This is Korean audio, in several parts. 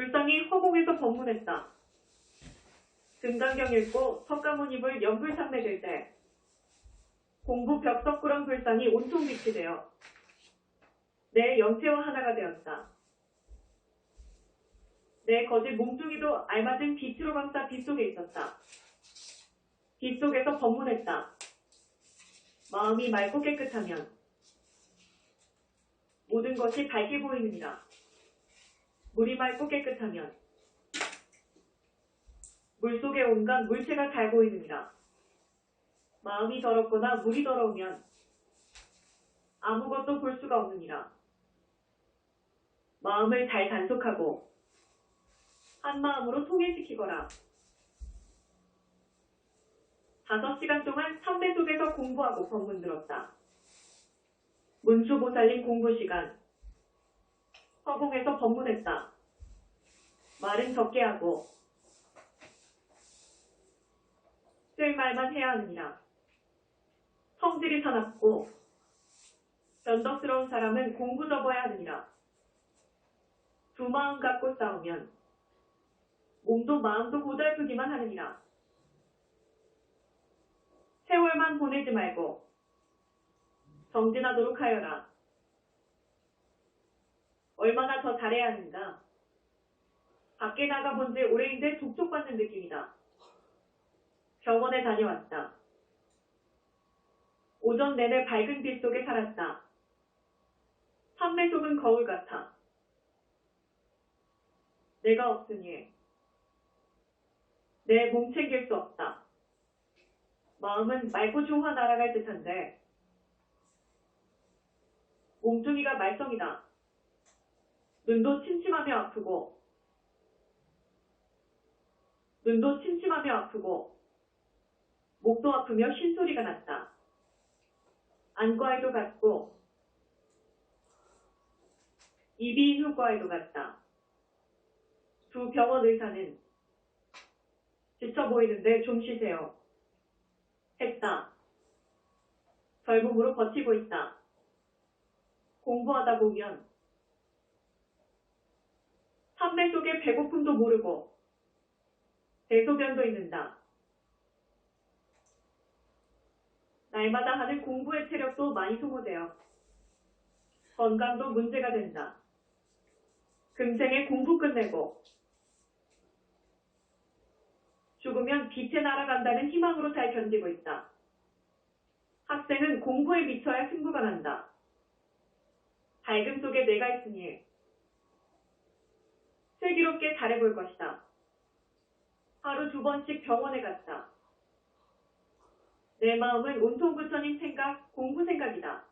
불상이 허공에서 법문했다. 금강경 읽고 석가모니 입을 연불상맥일 때 공부 벽석구렁 불상이 온통 빛이 되어 내 영체와 하나가 되었다. 내 거짓 몸뚱이도 알맞은 빛으로 감싸 빛 속에 있었다. 빛 속에서 법문했다. 마음이 맑고 깨끗하면 모든 것이 밝게 보이느니라. 물이 맑고 깨끗하면 물 속에 온갖 물체가 잘 보이느니라. 마음이 더럽거나 물이 더러우면 아무것도 볼 수가 없느니라. 마음을 잘 단속하고 한 마음으로 통일시키거라. 다섯 시간 동안 삼배 속에서 공부하고 법문 들었다. 문수보살님 공부 시간. 허공에서 법문했다. 말은 적게 하고 쓸 말만 해야 하느니라. 성질이 사납고 변덕스러운 사람은 공부 접어야 하느니라. 두 마음 갖고 싸우면 몸도 마음도 고달프기만 하느니라. 세월만 보내지 말고 정진하도록 하여라. 얼마나 더 잘해야 하는가. 밖에 나가본 지 오래인데 독촉받는 느낌이다. 병원에 다녀왔다. 오전 내내 밝은 빛 속에 살았다. 판매 속은 거울 같아. 내가 없으니 내 몸 챙길 수 없다. 마음은 맑고 조화 날아갈 듯한데 몸뚱이가 말썽이다. 눈도 침침하며 아프고 눈도 침침하며 아프고 목도 아프며 쉰소리가 났다. 안과에도 갔고 이비인후과에도 갔다. 두 병원 의사는 지쳐 보이는데 좀 쉬세요. 했다. 젊음으로 버티고 있다. 공부하다 보면 판매 속에 배고픔도 모르고 대소변도 있는다. 날마다 하는 공부의 체력도 많이 소모되어 건강도 문제가 된다. 금생에 공부 끝내고 죽으면 빛에 날아간다는 희망으로 잘 견디고 있다. 학생은 공부에 미쳐야 승부가 난다. 밝음 속에 내가 있으니 슬기롭게 잘해볼 것이다. 하루 두 번씩 병원에 갔다. 내 마음은 온통 부처님 생각, 공부 생각이다.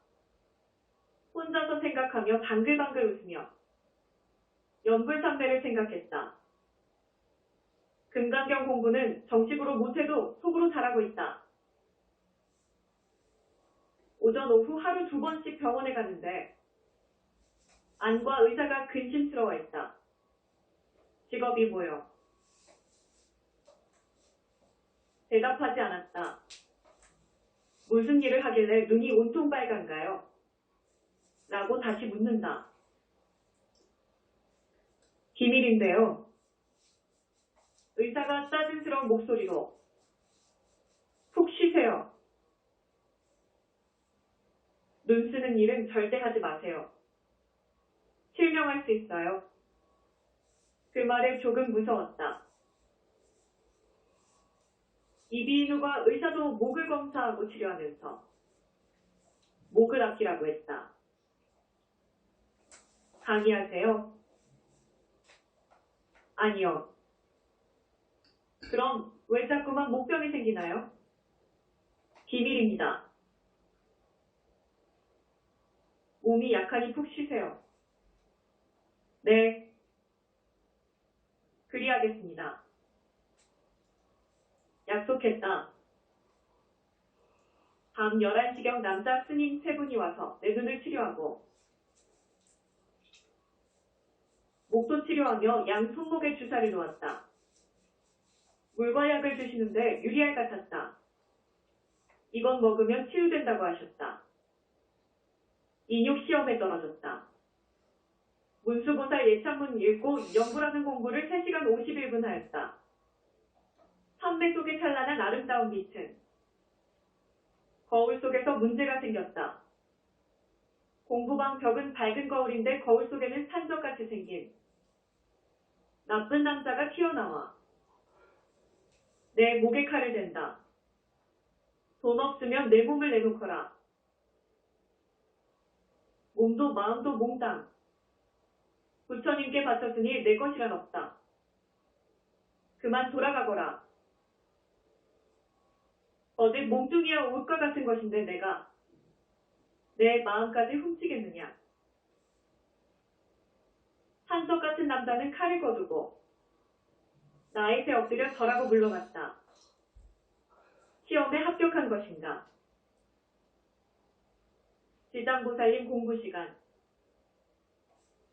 혼자서 생각하며 방글방글 웃으며 연불삼배를 생각했다. 금강경 공부는 정식으로 못해도 속으로 잘하고 있다. 오전 오후 하루 두 번씩 병원에 가는데 안과 의사가 근심스러워했다. 직업이 뭐요? 대답하지 않았다. 무슨 일을 하길래 눈이 온통 빨간가요? 라고 다시 묻는다. 비밀인데요. 의사가 짜증스러운 목소리로 푹 쉬세요. 눈 쓰는 일은 절대 하지 마세요. 실명할 수 있어요. 그 말에 조금 무서웠다. 이비인후가 의사도 목을 검사하고 치료하면서 목을 아끼라고 했다. 강의하세요? 아니요. 그럼 왜 자꾸만 목병이 생기나요? 비밀입니다. 몸이 약하니 푹 쉬세요. 네. 그리하겠습니다. 약속했다. 밤 11시경 남자 스님 세 분이 와서 내 눈을 치료하고 목도 치료하며 양 손목에 주사를 놓았다. 물과 약을 주시는데 유리알 같았다. 이건 먹으면 치유된다고 하셨다. 인육 시험에 떨어졌다. 문수보살 예찬문 읽고 연구라는 공부를 3시간 51분 하였다. 선배 속에 찬란한 아름다운 빛은 거울 속에서 문제가 생겼다. 공부방 벽은 밝은 거울인데 거울 속에는 산적같이 생긴 나쁜 남자가 튀어나와 내 목에 칼을 댄다. 돈 없으면 내 몸을 내놓거라. 몸도 마음도 몽땅. 부처님께 바쳤으니 내 것이란 없다. 그만 돌아가거라. 어제 몽둥이와 옷과 같은 것인데 내가 내 마음까지 훔치겠느냐. 한석 같은 남자는 칼을 거두고 나이새 엎드려 절하고 물러갔다. 시험에 합격한 것인가. 지장보살님 공부 시간.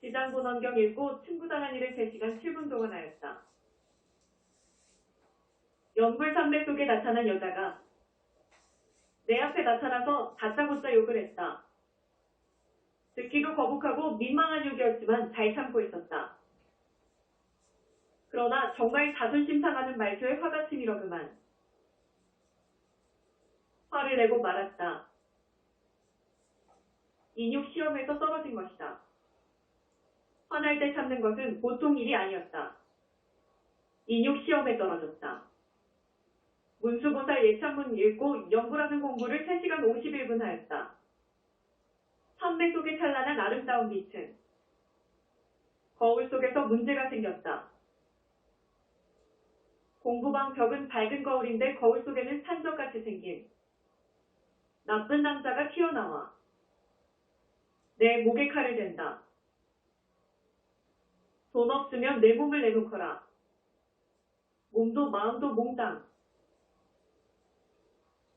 지장 본 원경 읽고 친구당한 일을 3시간 7분 동안 하였다. 연불삼배 속에 나타난 여자가 내 앞에 나타나서 다짜고짜 욕을 했다. 듣기도 거북하고 민망한 욕이었지만 잘 참고 있었다. 그러나 정말 자존심 상하는 말투에 화가 치밀어 그만. 화를 내고 말았다. 인육 시험에서 떨어진 것이다. 화날 때 참는 것은 보통 일이 아니었다. 인육 시험에 떨어졌다. 문수보살 예찬문 읽고 연구라는 공부를 3시간 51분 하였다. 선배 속에 찬란한 아름다운 빛은 거울 속에서 문제가 생겼다. 공부방 벽은 밝은 거울인데 거울 속에는 산적같이 생긴 나쁜 남자가 튀어나와 내 목에 칼을 댄다. 돈 없으면 내 몸을 내놓거라. 몸도 마음도 몽땅.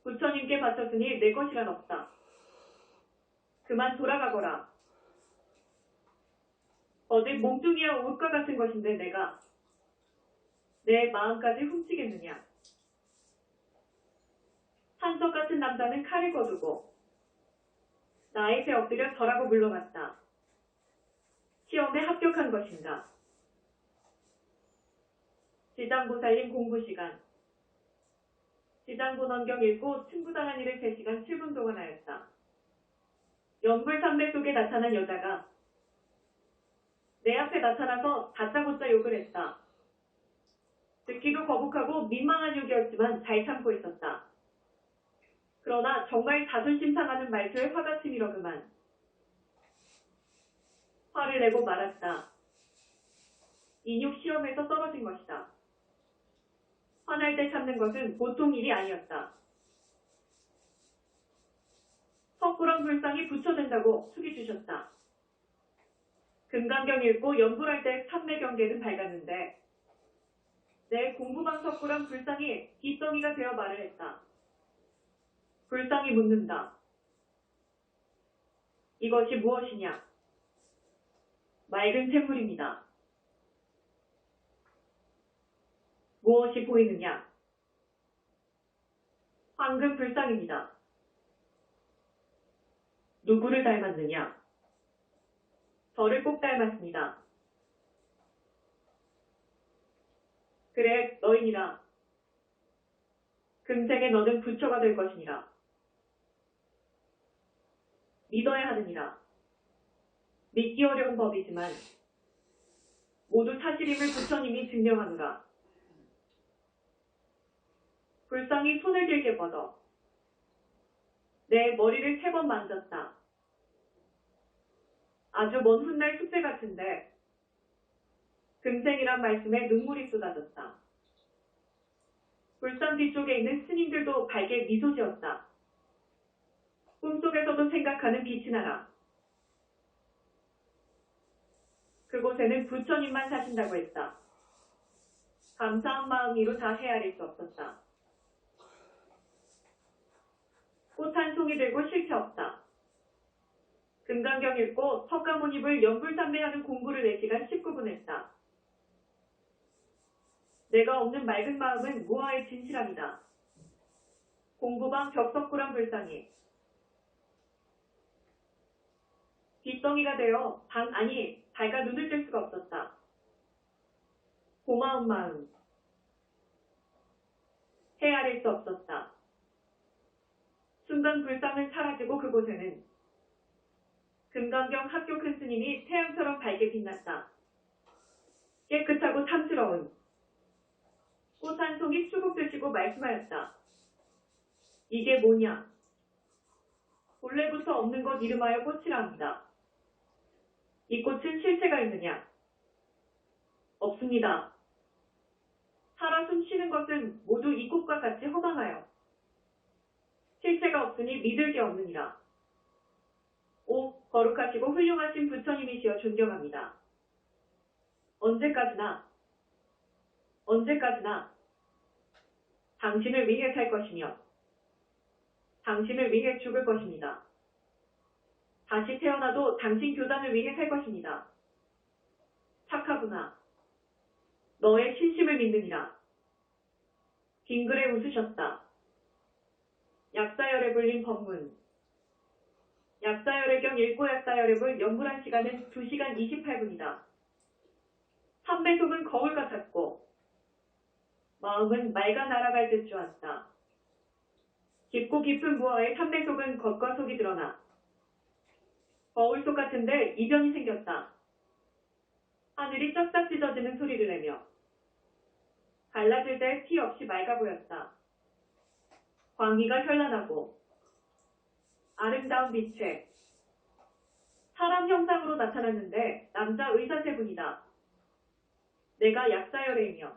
부처님께 바쳤으니 내 것이란 없다. 그만 돌아가거라. 어제 몽둥이와 옷과 같은 것인데 내가 내 마음까지 훔치겠느냐. 한석 같은 남자는 칼을 거두고 나이새 엎드려 절하고 물러갔다. 시험에 합격한 것인가. 지장보살님 공부 시간. 지장본 원경 읽고 친구당한 일을 3시간 7분 동안 하였다. 연불삼배 속에 나타난 여자가 내 앞에 나타나서 다짜고짜 욕을 했다. 듣기도 거북하고 민망한 욕이었지만 잘 참고 있었다. 그러나 정말 자존심 상하는 말투에 화가 치밀어 그만. 화를 내고 말았다. 인육 시험에서 떨어진 것이다. 화날 때 참는 것은 보통 일이 아니었다. 석구렁 불상이 부처된다고 숙이 주셨다. 금강경 읽고 연불할 때 참매 경계는 밝았는데 내 공부방 석구렁 불상이 뒷덩이가 되어 말을 했다. 불상이 묻는다. 이것이 무엇이냐? 맑은 샘물입니다. 무엇이 보이느냐? 황금 불상입니다. 누구를 닮았느냐? 저를 꼭 닮았습니다. 그래, 너희니라. 금생에 너는 부처가 될 것이니라. 믿어야 하느니라. 믿기 어려운 법이지만 모두 사실임을 부처님이 증명하노라. 불상이 손을 길게 뻗어 내 머리를 세 번 만졌다. 아주 먼 훗날 숙제 같은데 금생이란 말씀에 눈물이 쏟아졌다. 불상 뒤쪽에 있는 스님들도 밝게 미소 지었다. 꿈속에서도 생각하는 빛이 나라. 그곳에는 부처님만 사신다고 했다. 감사한 마음으로 다 헤아릴 수 없었다. 꽃 한 송이 들고 실체 없다. 금강경 읽고 석가모니불 연불삼매하는 공부를 4시간 19분 했다. 내가 없는 맑은 마음은 무아의 진실함이다. 공부방 벽석구랑 불상이 빗덩이가 되어 방 아니 밝아 눈을 고마운 마음. 헤아릴 수 없었다. 순간 불상은 사라지고 그곳에는 금강경 학교 큰 스님이 태양처럼 밝게 빛났다. 깨끗하고 탐스러운 꽃 한 송이 드시고 말씀하였다. 이게 뭐냐? 본래부터 없는 것 이름하여 꽃이라 합니다. 이 꽃은 실체가 있느냐? 없습니다. 살아 숨쉬는 것은 모두 이 꽃과 같이 허망하여 실체가 없으니 믿을 게 없느니라. 오, 거룩하시고 훌륭하신 부처님이시여 존경합니다. 언제까지나, 언제까지나 당신을 위해 살 것이며 당신을 위해 죽을 것입니다. 다시 태어나도 당신 교단을 위해 살 것입니다. 착하구나. 너의 신심을 믿느니라. 빙글에 웃으셨다. 약사열에 불린 법문. 약사열의 경 읽고 약사열앱을 연구한 시간은 2시간 28분이다. 삼배속은 거울 같았고 마음은 맑아 날아갈 듯 좋았다. 깊고 깊은 부하의 삼배 속은 겉과 속이 드러나 거울 속 같은데 이변이 생겼다. 하늘이 쩍쩍 찢어지는 소리를 내며 갈라질 때 티 없이 맑아 보였다. 광기가 현란하고 아름다운 빛에 사람 형상으로 나타났는데 남자 의사 세 분이다. 내가 약사열애이며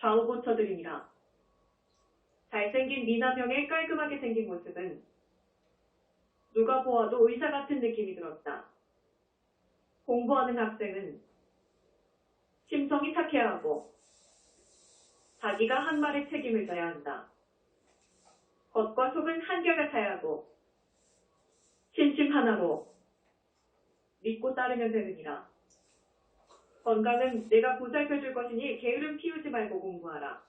좌우 고쳐드리니라. 잘생긴 미남형의 깔끔하게 생긴 모습은 누가 보아도 의사 같은 느낌이 들었다. 공부하는 학생은 심성이 착해야 하고 자기가 한 말에 책임을 져야 한다. 겉과 속은 한결같아야 하고 신심 하나로 믿고 따르면 되느니라. 건강은 내가 보살펴줄 것이니 게으름 피우지 말고 공부하라.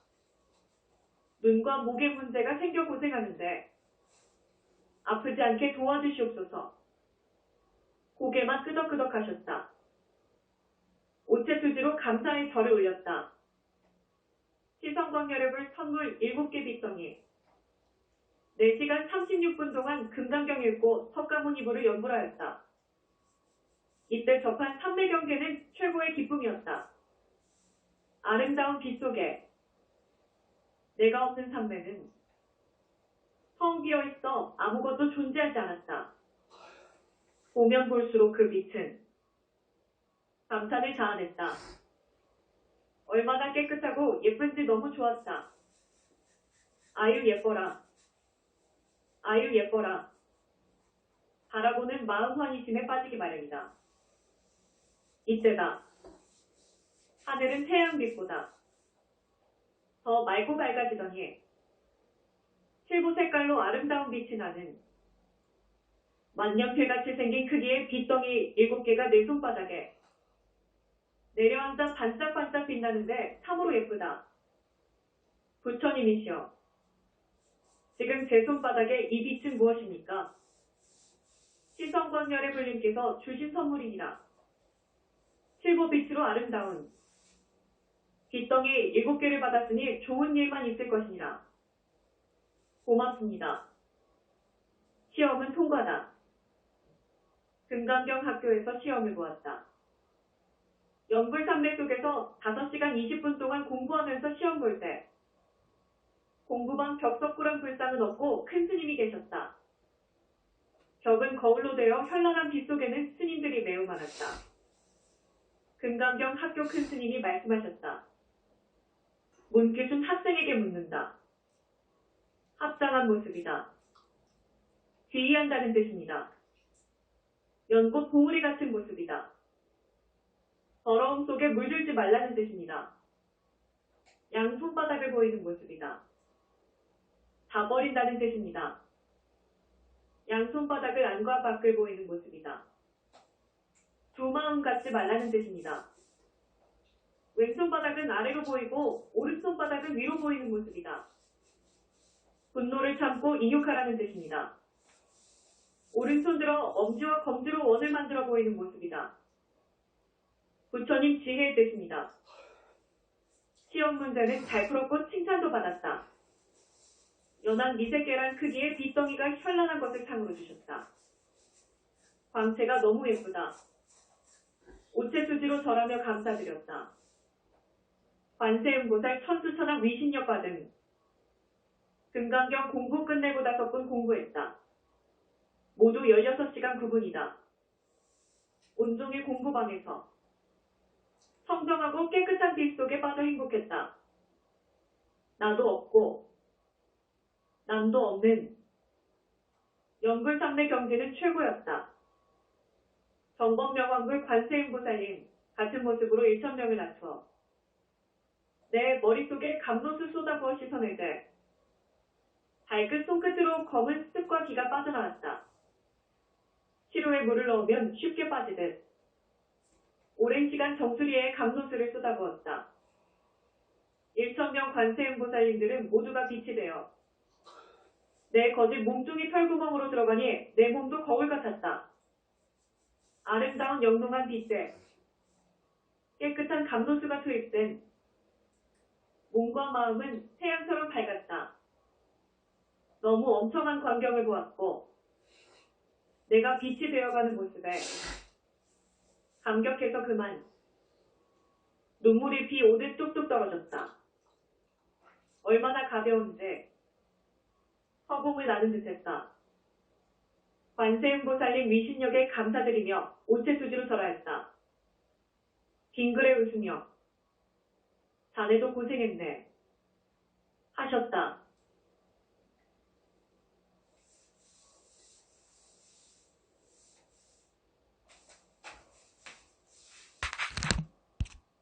눈과 목의 문제가 생겨 고생하는데 아프지 않게 도와주시옵소서. 고개만 끄덕끄덕 하셨다. 오체 투지로 감사의 절을 올렸다. 시성광열앱을 선물 7개 빗덩이 4시간 36분 동안 금강경 읽고 석가모니부를 연불하였다. 이때 접한 삼매 경계는 최고의 기쁨이었다. 아름다운 빛 속에 내가 없는 삼매는 텅 비어 있어 아무것도 존재하지 않았다. 보면 볼수록 그 빛은 감탄을 자아냈다. 얼마나 깨끗하고 예쁜지 너무 좋았다. 아유 예뻐라. 아유 예뻐라. 바라보는 마음 환희심에 빠지기 마련이다. 이때다. 하늘은 태양빛보다 더 맑고 밝아지더니 칠보 색깔로 아름다운 빛이 나는 만년필같이 생긴 크기의 빛덩이 일곱 개가 내 손바닥에 내려앉아 반짝반짝 빛나는데 참으로 예쁘다. 부처님이시여. 지금 제 손바닥에 이 빛은 무엇입니까? 시성광열의 불님께서 주신 선물이니라. 칠보 빛으로 아름다운 빛덩이 일곱 개를 받았으니 좋은 일만 있을 것이니라. 고맙습니다. 시험은 통과다. 금강경 학교에서 시험을 보았다. 연불삼매 속에서 5시간 20분 동안 공부하면서 시험 볼 때 공부방 벽석구랑 불상은 없고 큰 스님이 계셨다. 벽은 거울로 되어 현란한 빛 속에는 스님들이 매우 많았다. 금강경 학교 큰 스님이 말씀하셨다. 문깃은 학생에게 묻는다. 합장한 모습이다. 귀의한다는 뜻입니다. 연꽃 봉우리 같은 모습이다. 더러움 속에 물들지 말라는 뜻입니다. 양 손바닥을 보이는 모습이다. 다 버린다는 뜻입니다. 양 손바닥을 안과 밖을 보이는 모습이다. 두 마음 갖지 말라는 뜻입니다. 왼손바닥은 아래로 보이고 오른손바닥은 위로 보이는 모습이다. 분노를 참고 인욕하라는 뜻입니다. 오른손 들어 엄지와 검지로 원을 만들어 보이는 모습이다. 부처님 지혜의 뜻입니다. 시험 문제는 잘 풀었고 칭찬도 받았다. 연한 미세 계란 크기의 빗덩이가 현란한 것을 상으로 주셨다. 광채가 너무 예쁘다. 오체 수지로 절하며 감사드렸다. 관세음보살 천수천왕 위신여과 등 금강경 공부 끝내고 다섯 분 공부했다. 모두 16시간 구분이다. 온종일 공부방에서 청정하고 깨끗한 빛 속에 빠져 행복했다. 나도 없고 남도 없는 연불상내 경지는 최고였다. 정법명왕불 관세음보살님 같은 모습으로 1천명을 낮춰 내 머릿속에 감로수 쏟아부어 씻어낼 때 발끝 손끝으로 검은 습과 기가 빠져나왔다. 시루에 물을 넣으면 쉽게 빠지듯 오랜 시간 정수리에 감로수를 쏟아부었다. 1천명 관세음 보살님들은 모두가 빛이 되어 내 거짓 몸뚱이 털구멍으로 들어가니 내 몸도 거울 같았다. 아름다운 영롱한 빛에 깨끗한 감로수가 투입된 몸과 마음은 태양처럼 밝았다. 너무 엄청난 광경을 보았고 내가 빛이 되어가는 모습에 감격해서 그만 눈물이 비 오듯 뚝뚝 떨어졌다. 얼마나 가벼운지 허공을 나는 듯했다. 관세음보살님 위신력에 감사드리며 오체수지로 절하였다. 빙그레 웃으며 자네도 고생했네. 하셨다.